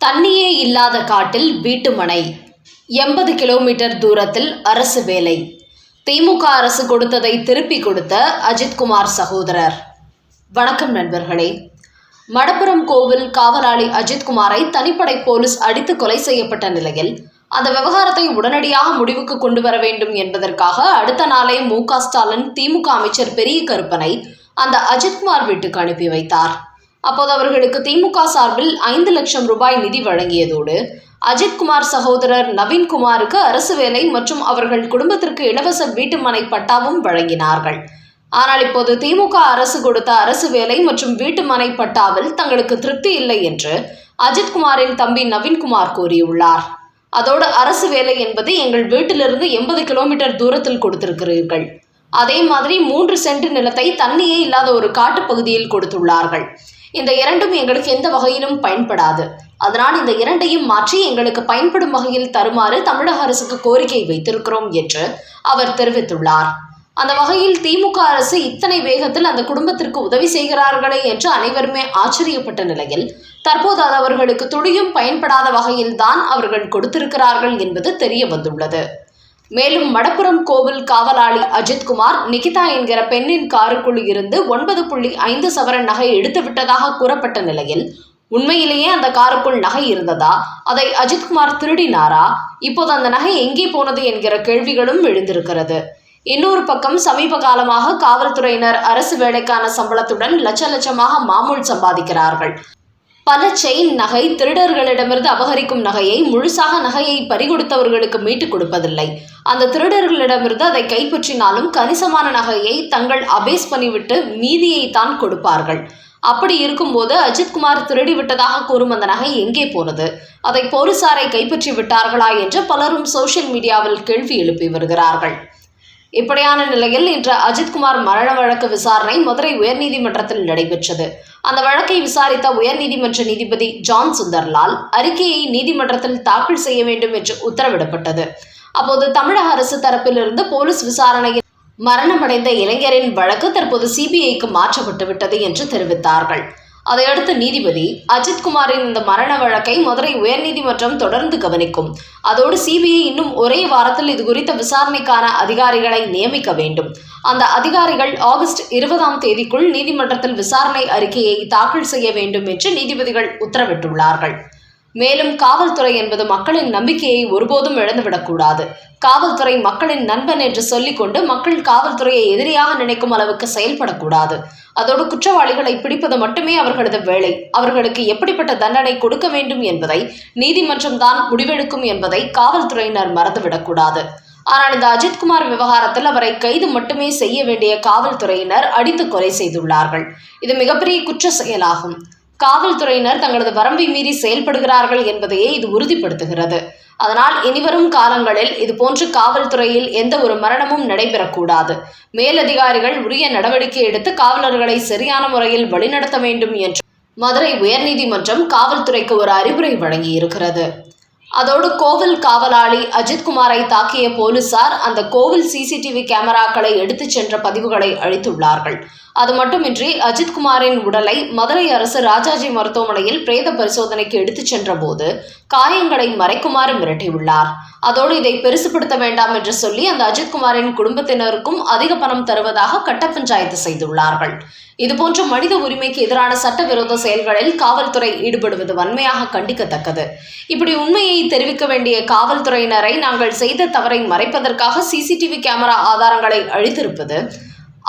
தண்ணியே இல்லாத காட்டில் வீட்டுமனை. எண்பது கிலோமீட்டர் தூரத்தில் அரசு வேலை. திமுக அரசு கொடுத்ததை திருப்பி கொடுத்த அஜித்குமார் சகோதரர். வணக்கம் நண்பர்களே. மடப்புரம் கோவில் காவலாளி அஜித்குமாரை தனிப்படை போலீஸ் அடித்து கொலை செய்யப்பட்ட நிலையில் அந்த விவகாரத்தை உடனடியாக முடிவுக்கு கொண்டு வர வேண்டும் என்பதற்காக அடுத்த நாளே மு க ஸ்டாலின் திமுக அமைச்சர் பெரிய கருப்பனை அந்த அஜித்குமார் வீட்டுக்கு அனுப்பி வைத்தார். அப்போது அவர்களுக்கு திமுக சார்பில் ஐந்து லட்சம் ரூபாய் நிதி வழங்கியதோடு அஜித்குமார் சகோதரர் நவீன்குமாருக்கு அரசு வேலை மற்றும் அவர்கள் குடும்பத்திற்கு இலவச வீட்டுமனை பட்டாவும் வழங்கினார்கள். ஆனால் இப்போது திமுக அரசு கொடுத்த அரசு வேலை மற்றும் வீட்டுமனை பட்டாவில் தங்களுக்கு திருப்தி இல்லை என்று அஜித்குமாரின் தம்பி நவீன்குமார் கூறியுள்ளார். அதோடு அரசு வேலை என்பது எங்கள் வீட்டிலிருந்து எண்பது கிலோமீட்டர் தூரத்தில் கொடுத்திருக்கிறீர்கள். அதே மாதிரி மூன்று சென்ட் நிலத்தை தண்ணியே இல்லாத ஒரு காட்டுப் பகுதியில் கொடுத்துள்ளார்கள். இந்த இரண்டும் எங்களுக்கு எந்த வகையிலும் பயன்படாது. அதனால் இந்த இரண்டையும் மாற்றி எங்களுக்கு பயன்படும் வகையில் தருமாறு தமிழக அரசுக்கு கோரிக்கை வைத்திருக்கிறோம் என்று அவர் தெரிவித்துள்ளார். அந்த வகையில் திமுக அரசு இத்தனை வேகத்தில் அந்த குடும்பத்திற்கு உதவி செய்கிறார்களே என்று அனைவருமே ஆச்சரியப்பட்ட நிலையில் தற்போது அது அவர்களுக்கு துளியும் பயன்படாத வகையில் தான் அவர்கள் கொடுத்திருக்கிறார்கள் என்பது தெரிய வந்துள்ளது. மேலும் மடப்புரம் கோவில் காவலாளி அஜித்குமார் நிகிதா என்கிற பெண்ணின் காருக்குள் இருந்து ஒன்பது புள்ளி ஐந்து சவரன் நகை எடுத்து விட்டதாக கூறப்பட்ட நிலையில் உண்மையிலேயே அந்த காருக்குள் நகை இருந்ததா? அதை அஜித்குமார் திருடினாரா? இப்போது அந்த நகை எங்கே போனது என்கிற கேள்விகளும் எழுந்திருக்கிறது. இன்னொரு பக்கம் சமீப காலமாக காவல்துறையினர் அரசு வேலைக்கான சம்பளத்துடன் லட்ச லட்சமாக மாமூல் சம்பாதிக்கிறார்கள். பல செயின் நகை திருடர்களிடமிருந்து அபகரிக்கும் நகையை முழுசாக நகையை பறிகொடுத்தவர்களுக்கு மீட்டுக் கொடுப்பதில்லை. அந்த திருடர்களிடமிருந்து அதை கைப்பற்றினாலும் கணிசமான நகையை தங்கள் அபேஸ் பண்ணிவிட்டு மீதியை தான் கொடுப்பார்கள். அப்படி இருக்கும்போது அஜித்குமார் திருடி விட்டதாக கூறும் அந்த நகை எங்கே போனது? அதை போலீசாரை கைப்பற்றி விட்டார்களா என்று பலரும் சோசியல் மீடியாவில் கேள்வி எழுப்பி வருகிறார்கள். இப்படியான நிலையில் இன்று அஜித்குமார் மரண வழக்கு விசாரணை மதுரை உயர்நீதிமன்றத்தில் நடைபெற்றது. அந்த வழக்கை விசாரித்த உயர்நீதிமன்ற நீதிபதி ஜான் சுந்தர்லால் அறிக்கையை நீதிமன்றத்தில் தாக்கல் செய்ய வேண்டும் என்று உத்தரவிடப்பட்டது. அப்போது தமிழக அரசு தரப்பிலிருந்து போலீஸ் விசாரணையில் மரணமடைந்த இளைஞரின் வழக்கு தற்போது சிபிஐக்கு மாற்றப்பட்டு விட்டது என்று தெரிவித்தார்கள். அதையடுத்து நீதிபதி அஜித்குமாரின் இந்த மரண வழக்கை மதுரை உயர்நீதிமன்றம் தொடர்ந்து கவனிக்கும். அதோடு சிபிஐ இன்னும் ஒரே வாரத்தில் இது குறித்த விசாரணைக்கான அதிகாரிகளை நியமிக்க வேண்டும். அந்த அதிகாரிகள் ஆகஸ்ட் இருபதாம் தேதிக்குள் நீதிமன்றத்தில் விசாரணை அறிக்கையை தாக்கல் செய்ய வேண்டும் என்று நீதிபதிகள் உத்தரவிட்டுள்ளார்கள். மேலும் காவல்துறை என்பது மக்களின் நம்பிக்கையை ஒருபோதும் இழந்துவிடக்கூடாது. காவல்துறை மக்களின் நண்பன் என்று சொல்லிக்கொண்டு மக்கள் காவல்துறையை எதிரியாக நினைக்கும் அளவுக்கு செயல்படக்கூடாது. அதோடு குற்றவாளிகளை பிடிப்பது மட்டுமே அவர்களது வேலை. அவர்களுக்கு எப்படிப்பட்ட தண்டனை கொடுக்க வேண்டும் என்பதை நீதிமன்றம் தான் முடிவெடுக்கும் என்பதை காவல்துறையினர் மறந்துவிடக்கூடாது. ஆனால் இந்த அஜித்குமார் விவகாரத்தில் அவரை கைது மட்டுமே செய்ய வேண்டிய காவல்துறையினர் அடித்து கொலை செய்துள்ளார்கள். இது மிகப்பெரிய குற்ற செயலாகும். காவல்துறையினர் தங்களது வரம்பை மீறி செயல்படுகிறார்கள் என்பதையே இது உறுதிப்படுத்துகிறது. அதனால் இனிவரும் காலங்களில் இதுபோன்று காவல்துறையில் எந்த ஒரு மரணமும் நடைபெறக்கூடாது. மேலதிகாரிகள் உரிய நடவடிக்கை எடுத்து காவலர்களை சரியான முறையில் வழிநடத்த வேண்டும் என்று மதுரை உயர்நீதிமன்றம் காவல்துறைக்கு ஒரு அறிவுரை வழங்கியிருக்கிறது. அதோடு கோவில் காவலாளி அஜித்குமாரை தாக்கிய போலீசார் அந்த கோவில் சிசிடிவி கேமராக்களை எடுத்துச் சென்ற பதிவுகளை அளித்துள்ளார்கள். அது மட்டுமின்றி அஜித்குமாரின் உடலை மதுரை அரசு ராஜாஜி மருத்துவமனையில் பிரேத பரிசோதனைக்கு எடுத்துச் சென்றபோது காயங்களை மறைக்குமாறு மிரட்டியுள்ளார். அதோடு இதை பெருசுப்படுத்த வேண்டாம் என்று சொல்லி அந்த அஜித்குமாரின் குடும்பத்தினருக்கும் அதிக பணம் தருவதாக கட்ட பஞ்சாயத்து செய்துள்ளார்கள். இதுபோன்ற மனித உரிமைக்கு எதிரான சட்டவிரோத செயல்களில் காவல்துறை ஈடுபடுவது வன்மையாக கண்டிக்கத்தக்கது. இப்படி உண்மையை தெரிவிக்க வேண்டிய காவல்துறையினரை நாங்கள் செய்த தவறை மறைப்பதற்காக சிசிடிவி கேமரா ஆதாரங்களை அழித்திருப்பது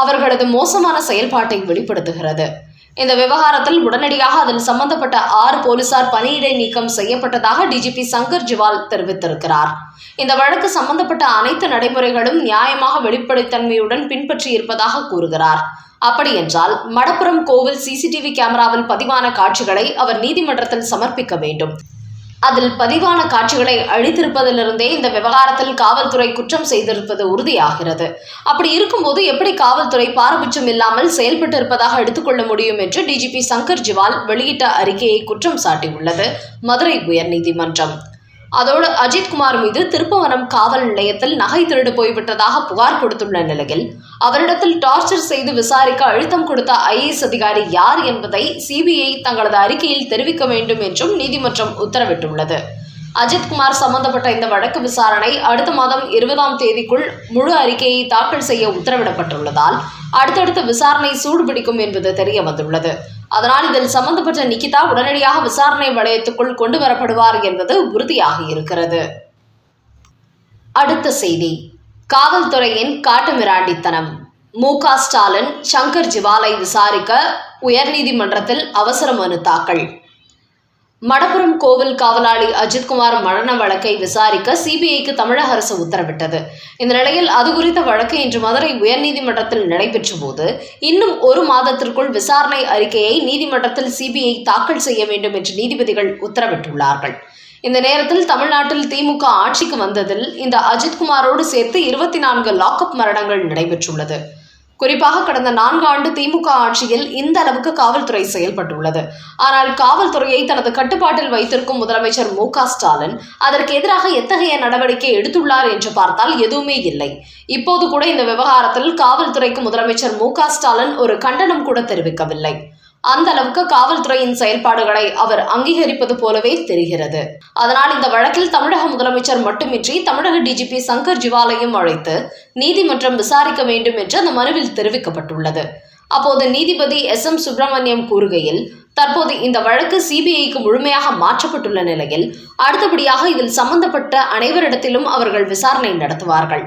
அவர்களது மோசமான செயல்பாட்டை வெளிப்படுத்துகிறது. இந்த விவகாரத்தில் உடனடியாக அதில் சம்பந்தப்பட்ட ஆறு போலீசார் பணியிடை நீக்கம் செய்யப்பட்டதாக டிஜிபி சங்கர் ஜிவால் தெரிவித்திருக்கிறார். இந்த வழக்கு சம்பந்தப்பட்ட அனைத்து நடைமுறைகளும் நியாயமாக வெளிப்படைத்தன்மையுடன் பின்பற்றி இருப்பதாக கூறுகிறார் அப்படியென்றால் மடப்புறம் கோவில் சிசிடிவி கேமராவில் பதிவான காட்சிகளை அவர் நீதிமன்றத்தில் சமர்ப்பிக்க வேண்டும். அதில் பதிவான காட்சிகளை அழித்திருப்பதிலிருந்தே இந்த விவகாரத்தில் காவல்துறை குற்றம் செய்திருப்பது உறுதியாகிறது. அப்படி இருக்கும்போது எப்படி காவல்துறை பாரபட்சம் இல்லாமல் செயல்பட்டு இருப்பதாக எடுத்துக்கொள்ள முடியும் என்று டிஜிபி சங்கர் ஜிவால் வெளியிட்ட அறிக்கையை குற்றம் சாட்டியுள்ளது. மதுரை உயர்நீதிமன்றம். அதோடு அஜித்குமார் மீது திருப்பவனம் காவல் நிலையத்தில் நகை திருடு போய்விட்டதாக புகார் கொடுத்துள்ள நிலையில் அவரிடத்தில் டார்ச்சர் செய்து விசாரிக்க அழுத்தம் கொடுத்த ஐஏஎஸ் அதிகாரி யார் என்பதை சிபிஐ தங்களது அறிக்கையில் தெரிவிக்க வேண்டும் என்றும் நீதிமன்றம் உத்தரவிட்டுள்ளது. அஜித்குமார் சம்பந்தப்பட்ட இந்த வழக்கு விசாரணை அடுத்த மாதம் இருபதாம் தேதிக்குள் முழு அறிக்கையை தாக்கல் செய்ய உத்தரவிடப்பட்டுள்ளதால் அடுத்தடுத்த விசாரணை சூடுபிடிக்கும் என்பது தெரிய வந்துள்ளது. அதனால் இதில் சம்பந்தப்பட்ட நிகிதா உடனடியாக விசாரணை வளையத்துக்குள் கொண்டு வரப்படுவார் என்பது உறுதியாக இருக்கிறது. அடுத்த செய்தி. காவல்துறையின் காட்டுமிராண்டித்தனம் மு. க. ஸ்டாலின் சங்கர் ஜிவாலை விசாரிக்க உயர்நீதிமன்றத்தில் அவசர மனு தாக்கல். மடப்புரம் கோவில் காவலாளி அஜித்குமார் மரண வழக்கை விசாரிக்க சிபிஐக்கு தமிழக அரசு உத்தரவிட்டது. இந்த நிலையில் அது குறித்த வழக்கு இன்று மதுரை உயர்நீதிமன்றத்தில் நடைபெற்ற போது இன்னும் ஒரு மாதத்திற்குள் விசாரணை அறிக்கையை நீதிமன்றத்தில் சிபிஐ தாக்கல் செய்ய வேண்டும் என்று நீதிபதிகள் உத்தரவிட்டுள்ளார்கள். இந்த நேரத்தில் தமிழ்நாட்டில் திமுக ஆட்சிக்கு வந்ததில் இந்த அஜித்குமாரோடு சேர்த்து இருபத்தி நான்கு லாக்அப் மரணங்கள் நடைபெற்றுள்ளது. குறிப்பாக கடந்த நான்கு ஆண்டு திமுக ஆட்சியில் இந்த அளவுக்கு காவல்துறை செயல்பட்டுள்ளது. ஆனால் காவல்துறையை தனது கட்டுப்பாட்டில் வைத்திருக்கும் முதலமைச்சர் மு ஸ்டாலின் அதற்கு எதிராக எத்தகைய நடவடிக்கை எடுத்துள்ளார் என்று பார்த்தால் எதுவுமே இல்லை. இப்போது கூட இந்த விவகாரத்தில் காவல்துறைக்கு முதலமைச்சர் மு ஸ்டாலின் ஒரு கண்டனம் கூட தெரிவிக்கவில்லை. அந்த அளவுக்கு காவல்துறையின் செயல்பாடுகளை அவர் அங்கீகரிப்பது போலவே தெரிகிறது. அதனால் இந்த வழக்கில் தமிழக முதலமைச்சர் மட்டுமின்றி தமிழக டிஜிபி சங்கர் ஜிவாலையும் அழைத்து நீதிமன்றம் விசாரிக்க வேண்டும் என்று அந்த மனுவில் தெரிவிக்கப்பட்டுள்ளது. அப்போது நீதிபதி எஸ். எம். சுப்பிரமணியம் கூறுகையில் தற்போது இந்த வழக்கு சிபிஐக்கு முழுமையாக மாற்றப்பட்டுள்ள நிலையில் அடுத்தபடியாக இதில் சம்பந்தப்பட்ட அனைவரிடத்திலும் அவர்கள் விசாரணை நடத்துவார்கள்.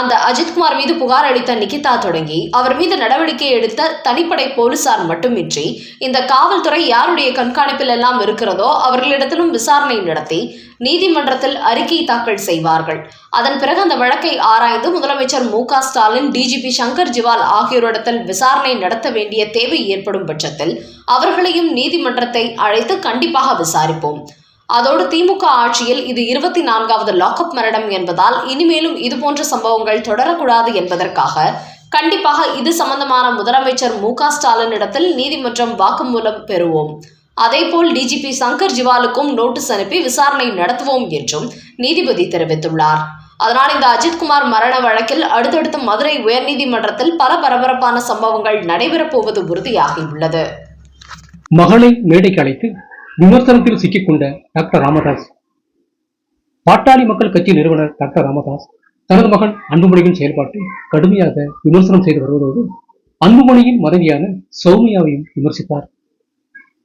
அந்த அஜித்குமார் மீது புகார் அளித்த நிகிதா தொடங்கி அவர் மீது நடவடிக்கை எடுத்த தனிப்படை போலீசார் மட்டுமின்றி இந்த காவல்துறை யாருடைய கண்காணிப்பில் எல்லாம் இருக்கிறதோ அவர்களிடத்திலும் விசாரணை நடத்தி நீதிமன்றத்தில் அறிக்கை தாக்கல் செய்வார்கள். அதன் பிறகு அந்த வழக்கை ஆராய்ந்து முதலமைச்சர் மு ஸ்டாலின் டிஜிபி சங்கர் ஜிவால் ஆகியோரிடத்தில் விசாரணை நடத்த வேண்டிய தேவை ஏற்படும் பட்சத்தில் அவர்களையும் நீதிமன்றத்தை அழைத்து கண்டிப்பாக விசாரிப்போம். அதோடு திமுக ஆட்சியில் இது இருபத்தி நான்காவது லாக்அப் மரணம் என்பதால் இனிமேலும் இதுபோன்ற சம்பவங்கள் தொடரக்கூடாது என்பதற்காக கண்டிப்பாக இது சம்பந்தமான முதலமைச்சர் மு க ஸ்டாலினிடத்தில் நீதிமன்றம் வாக்குமூலம் பெறுவோம். அதேபோல் டிஜிபி சங்கர் ஜிவாலுக்கும் நோட்டீஸ் அனுப்பி விசாரணை நடத்துவோம் என்றும் நீதிபதி தெரிவித்துள்ளார். அதனால் இந்த அஜித்குமார் மரண வழக்கில் அடுத்தடுத்து மதுரை உயர்நீதிமன்றத்தில் பல பரபரப்பான சம்பவங்கள் நடைபெறப் போவது உறுதியாகியுள்ளது. மகளை மேடைக்கு அழைத்து விமர்சனத்தில் சிக்கிக்கொண்ட டாக்டர் ராமதாஸ். பாட்டாளி மக்கள் கட்சி நிறுவனர் டாக்டர் ராமதாஸ் தனது மகன் அன்புமணியின் செயல்பாட்டை கடுமையாக விமர்சனம் செய்து வருவதோடு அன்புமணியின் மனைவியான சௌமியாவையும் விமர்சித்தார்.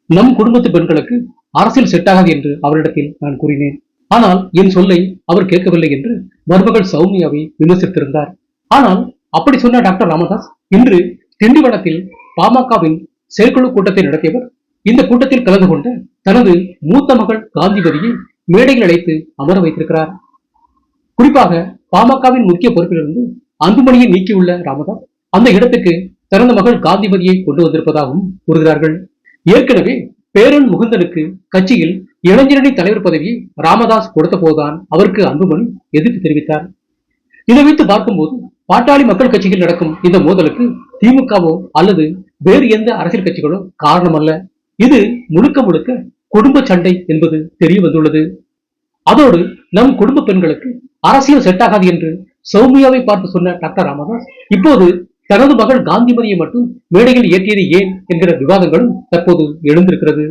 நம் குடும்பத்து பெண்களுக்கு அரசியல் செட்டாகாது என்று அவரிடத்தில் நான் கூறினேன். ஆனால் என் சொல்லை அவர் கேட்கவில்லை என்று மருமகள் சௌமியாவை விமர்சித்திருந்தார். ஆனால் அப்படி சொன்ன டாக்டர் ராமதாஸ் இன்று திண்டிவனத்தில் பாமகவின் செயற்குழு கூட்டத்தை நடத்தியவர் இந்த கூட்டத்தில் கலந்து கொண்ட தனது மூத்த மகள் காந்திபதியை மேடையில் அழைத்து அமர வைத்திருக்கிறார். குறிப்பாக பாமகவின் முக்கிய பொறுப்பிலிருந்து அன்புமணியை நீக்கியுள்ள ராமதாஸ் அந்த இடத்துக்கு தனது மகள் காந்திபதியை கொண்டு வந்திருப்பதாகவும் கூறுகிறார்கள். ஏற்கனவே பேரன் முகுந்தனுக்கு கட்சியில் இளைஞரணி தலைவர் பதவியை ராமதாஸ் கொடுத்த போதுதான் அவருக்கு அன்புமணி எதிர்ப்பு தெரிவித்தார். இதை வைத்து பார்க்கும்போது பாட்டாளி மக்கள் கட்சியில் நடக்கும் இந்த மோதலுக்கு திமுகவோ அல்லது வேறு எந்த அரசியல் கட்சிகளோ காரணமல்ல. இது முழுக்க முழுக்க குடும்ப சண்டை என்பது தெரிய வந்துள்ளது. அதோடு நம் குடும்ப பெண்களுக்கு அரசியல் செட் ஆகாது என்று சௌமியாவை பார்த்து சொன்ன டாக்டர் ராமதாஸ் இப்போது தனது மகள் காந்திமதியை மட்டும் மேடையில் ஏற்றியது ஏன் என்கிற விவாதங்களும் தற்போது எழுந்திருக்கிறது.